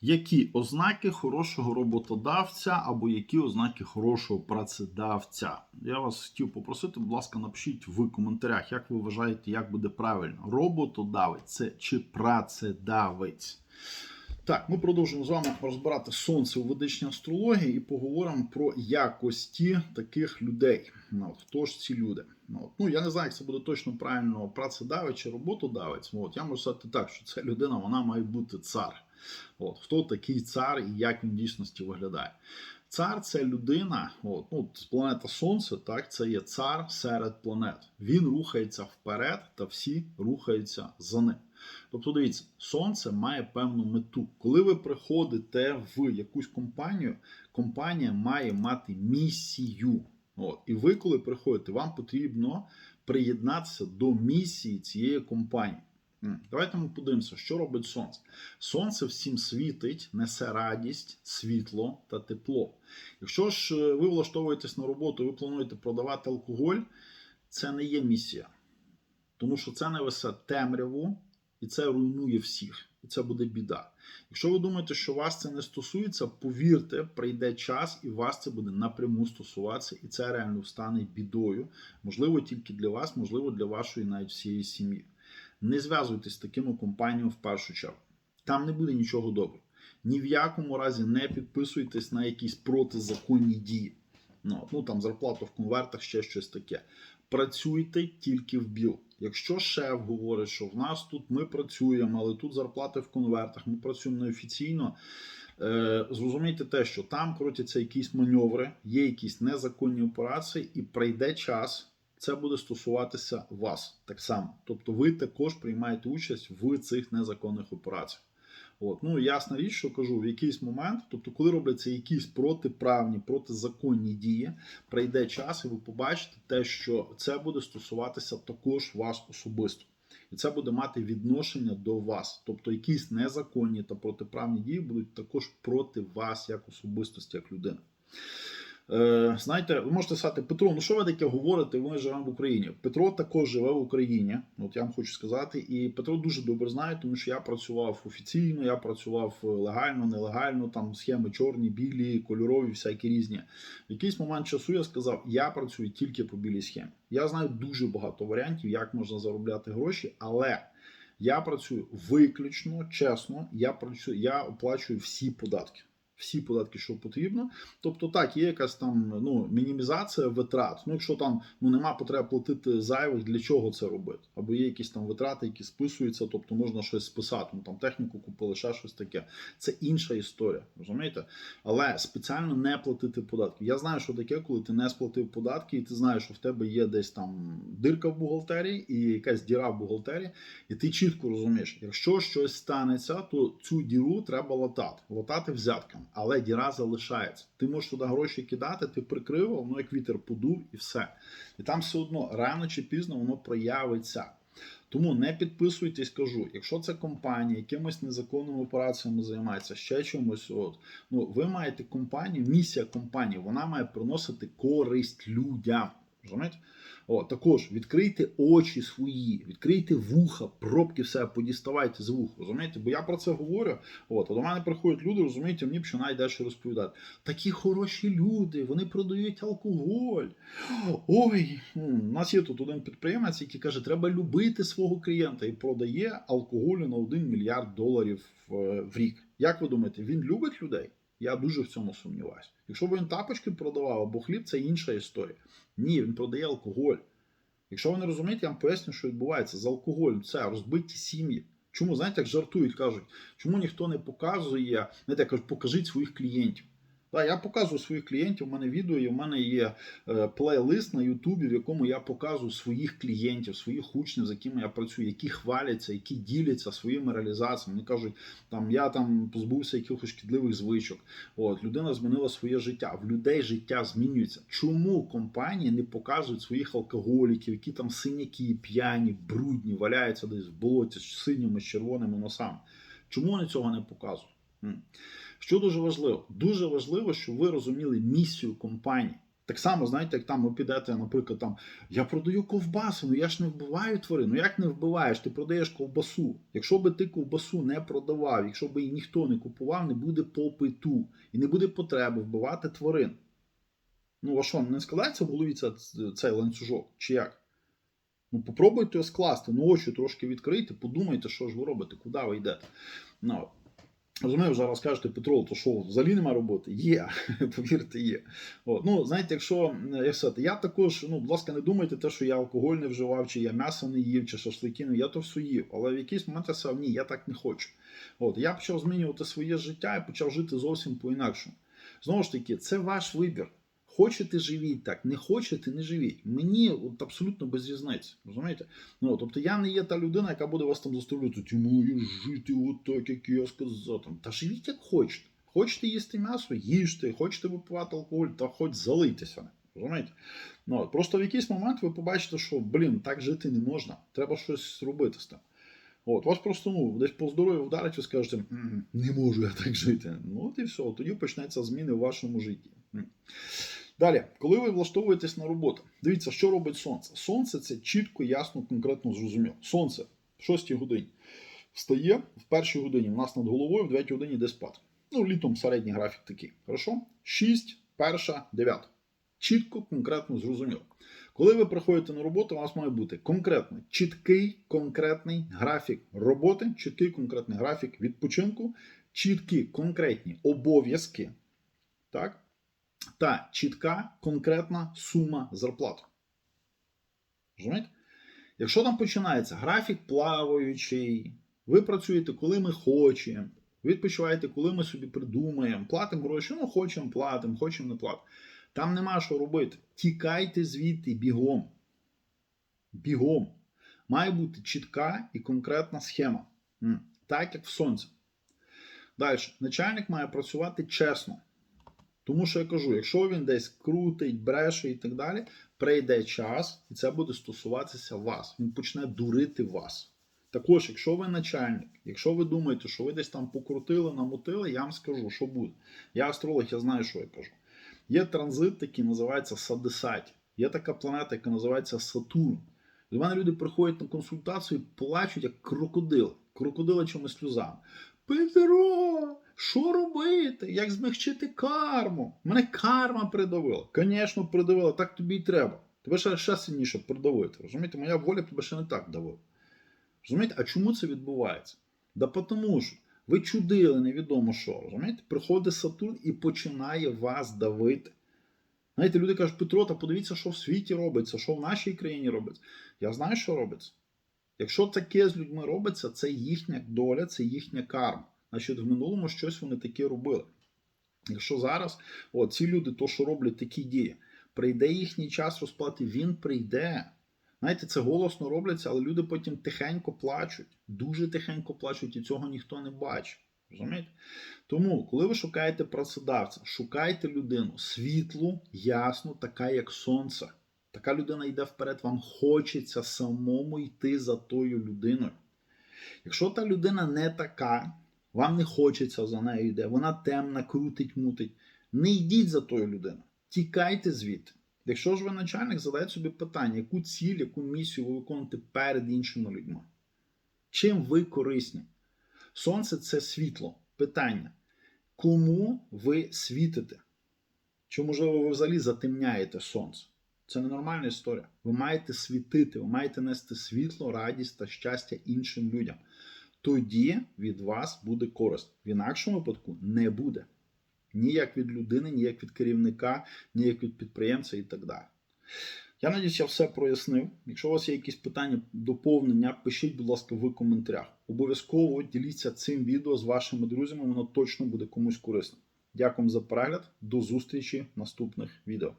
Які ознаки хорошого роботодавця або які ознаки хорошого працедавця? Я вас хотів попросити, будь ласка, напишіть в коментарях, як ви вважаєте, як буде правильно: роботодавець це чи працедавець? Так, ми продовжуємо з вами розбирати сонце у ведичній астрології і поговоримо про якості таких людей. Ну, хто ж ці люди? Ну, ну я не знаю, як це буде точно правильно працедавець чи роботодавець. От, я можу сказати так, що ця людина вона має бути цар. От, Хто такий цар і як він в дійсності виглядає? Цар це людина, от, ну, планета Сонце, так, це є цар серед планет. Він рухається вперед, та всі рухаються за ним. Тобто, дивіться, сонце має певну мету. Коли ви приходите в якусь компанію, компанія має мати місію. От, І ви, коли приходите, вам потрібно приєднатися до місії цієї компанії. Давайте ми подивимося, що робить сонце. Сонце всім світить, несе радість, світло та тепло. Якщо ж е, ви влаштовуєтесь на роботу, ви плануєте продавати алкоголь, це не є місія. Тому що це не весе темряву і це руйнує всіх. І це буде біда. Якщо ви думаєте, що вас це не стосується, повірте, прийде час, і вас це буде напряму стосуватися, і це реально стане бідою. Можливо, тільки для вас, можливо, для вашої навіть всієї сім'ї. Не зв'язуйтесь з такими компаніями в першу чергу. Там не буде нічого доброго. Ні в якому разі не підписуйтесь на якісь протизаконні дії. Ну, ну там зарплата в конвертах, ще щось таке. Працюйте тільки в біл. Якщо шеф говорить, що в нас тут ми працюємо, але тут зарплати в конвертах, ми працюємо неофіційно. Е, зрозумійте те, що там крутяться якісь маневри, є якісь незаконні операції, і прийде час, це буде стосуватися вас так само. Тобто ви також приймаєте участь в цих незаконних операціях. От. Ну, ясна річ, що кажу, в якийсь момент, тобто, коли робляться якісь протиправні, протизаконні дії, прийде час, і ви побачите те, що це буде стосуватися також вас особисто. І це буде мати відношення до вас. Тобто якісь незаконні та протиправні дії будуть також проти вас як особистості, як людини. Е, знаєте, ви можете сказати, Петро, ну що ви таке говорите? Ми живемо в Україні. Петро також живе в Україні. От я вам хочу сказати, і Петро дуже добре знає, тому що я працював офіційно, я працював легально, нелегально, там схеми чорні, білі, кольорові, всякі різні. В якийсь момент часу я сказав, я працюю тільки по білій схемі. Я знаю дуже багато варіантів, як можна заробляти гроші, але я працюю виключно чесно. Я працюю, я оплачую всі податки всі податки, що потрібно. Тобто, так, є якась там ну, мінімізація витрат. Ну, якщо там ну, нема потреби платити зайвих, для чого це робити? Або є якісь там витрати, які списуються, тобто можна щось списати. Ну там техніку купили, ще щось таке. Це інша історія, розумієте? Але спеціально не платити податки. Я знаю, що таке, коли ти не сплатив податки, і ти знаєш, що в тебе є десь там дирка в бухгалтерії і якась діра в бухгалтерії, і ти чітко розумієш, якщо щось станеться, то цю діру треба латати, латати взятками але діра залишається. Ти можеш туди гроші кидати, ти прикрив, воно як вітер подув і все. І там все одно рано чи пізно воно проявиться. Тому не підписуйтесь, кажу, якщо це компанія, якимось незаконними операціями займається, ще чимось. От ну ви маєте компанію, місія компанії, вона має приносити користь людям. Розумієте? О, також відкрийте очі свої, відкрийте вуха, пробки все, подіставайте з вух, розумієте? Бо я про це говорю. От, а до мене приходять люди, розумієте, мені починають дещо розповідати. Такі хороші люди, вони продають алкоголь. Ой, у нас є тут один підприємець, який каже, треба любити свого клієнта і продає алкоголю на 1 мільярд доларів в, в рік. Як ви думаєте, він любить людей? Я дуже в цьому сумніваюся. Якщо б він тапочки продавав або хліб, це інша історія. Ні, він продає алкоголь. Якщо ви не розумієте, я вам поясню, що відбувається з алкоголем. Це розбиті сім'ї. Чому, знаєте, як жартують, кажуть, чому ніхто не показує, знаєте, кажуть, покажіть своїх клієнтів. Я показую своїх клієнтів, у мене відео, і в мене є е, плейлист на Ютубі, в якому я показую своїх клієнтів, своїх учнів, з якими я працюю, які хваляться, які діляться своїми реалізаціями. Вони кажуть, там я там позбувся якихось шкідливих звичок. От людина змінила своє життя. В людей життя змінюється. Чому компанії не показують своїх алкоголіків, які там синяки, п'яні, брудні, валяються десь в болоті з синіми, з червоними носами? Чому вони цього не показують? Що дуже важливо? Дуже важливо, щоб ви розуміли місію компанії. Так само, знаєте, як там ви підете, наприклад, там я продаю ковбасу, ну я ж не вбиваю тварин. Ну як не вбиваєш? Ти продаєш ковбасу. Якщо би ти ковбасу не продавав, якщо би її ніхто не купував, не буде попиту і не буде потреби вбивати тварин. Ну, а що, не складається в голові цей ланцюжок? Чи як? Ну, попробуйте його скласти, ну очі трошки відкрийте, подумайте, що ж ви робите, куди ви йдете. Ну, Розумію, зараз кажете, Петро, то що, взагалі немає роботи? Є, повірте, є. От. Ну, знаєте, якщо е, як сказати, я також, ну, будь ласка, не думайте те, що я алкоголь не вживав, чи я м'ясо не їв, чи шашлики, ну я то все їв. Але в якийсь момент я сказав, ні, я так не хочу. От, я почав змінювати своє життя і почав жити зовсім по-інакшому. Знову ж таки, це ваш вибір. Хочете живіть так, не хочете, не живіть. Мені от абсолютно без різниці. Розумієте? Ну, тобто я не є та людина, яка буде вас там заставляти, ти маєш жити отак, як я сказав. Там. Та живіть як хочете. Хочете їсти м'ясо, їжте, хочете випивати алкоголь, та хоч залийтеся. Розумієте? Ну, просто в якийсь момент ви побачите, що блін, так жити не можна. Треба щось робити з тим. От, вас просто ну, десь по здоров'ю вдарить, ви скажете, «М, не можу я так жити. Ну от і все, тоді почнеться зміни в вашому житті. Далі, коли ви влаштовуєтесь на роботу, дивіться, що робить сонце. Сонце це чітко, ясно, конкретно зрозуміло. Сонце в 6 годині встає в першій годині. У нас над головою в 9 годині йде спати. Ну, літом середній графік такий. Хорошо? 6, перша, 9. Чітко, конкретно зрозуміло. Коли ви приходите на роботу, у вас має бути конкретно чіткий, конкретний графік роботи, чіткий конкретний графік відпочинку, чіткі конкретні обов'язки. Так? Та чітка конкретна сума зарплати. Розумієте? Якщо там починається графік плаваючий, ви працюєте, коли ми хочемо, відпочиваєте, коли ми собі придумаємо, платимо гроші, ну хочемо, платимо, хочемо, не платимо. Там нема що робити. Тікайте звідти бігом. Бігом. Має бути чітка і конкретна схема. Так, як в сонці. Далі, начальник має працювати чесно. Тому що я кажу, якщо він десь крутить, бреше і так далі, прийде час, і це буде стосуватися вас. Він почне дурити вас. Також, якщо ви начальник, якщо ви думаєте, що ви десь там покрутили, намотили, я вам скажу, що буде. Я астролог, я знаю, що я кажу. Є транзит, який називається Садесаті. Є така планета, яка називається Сатурн. До мене люди приходять на консультацію і плачуть, як крокодили. Крокодила чимось сльозами. Петро, що робити? Як змягчити карму? Мене карма придавила. Звісно, придавила, так тобі й треба. Тебе ще, ще сильніше придавити. Розумієте, моя воля тебе ще не так давила. Розумієте, а чому це відбувається? Да тому що ви чудили невідомо що. Розумієте? Приходить Сатурн і починає вас давити. Знаєте, люди кажуть, Петро, та подивіться, що в світі робиться, що в нашій країні робиться. Я знаю, що робиться. Якщо таке з людьми робиться, це їхня доля, це їхня карма. Значить, в минулому щось вони таке робили. Якщо зараз о, ці люди, то що роблять такі дії, прийде їхній час розплати, він прийде. Знаєте, це голосно робляться, але люди потім тихенько плачуть, дуже тихенько плачуть, і цього ніхто не бачить. Розумієте? Тому, коли ви шукаєте працедавця, шукайте людину світлу, ясну, така як сонце. Така людина йде вперед, вам хочеться самому йти за тою людиною. Якщо та людина не така, вам не хочеться за нею йде, вона темна, крутить, мутить. Не йдіть за тою людиною. Тікайте звідти. Якщо ж ви начальник, задайте собі питання, яку ціль, яку місію ви виконуєте перед іншими людьми. Чим ви корисні? Сонце це світло. Питання. Кому ви світите? Чи, можливо, ви взагалі затемняєте сонце? Це ненормальна історія. Ви маєте світити, ви маєте нести світло, радість та щастя іншим людям. Тоді від вас буде користь. В інакшому випадку не буде. Ні як від людини, ні як від керівника, ні як від підприємця і так далі. Я надіюсь, я все прояснив. Якщо у вас є якісь питання, доповнення, пишіть, будь ласка, в коментарях. Обов'язково діліться цим відео з вашими друзями, воно точно буде комусь корисним. Дякую за перегляд, до зустрічі в наступних відео.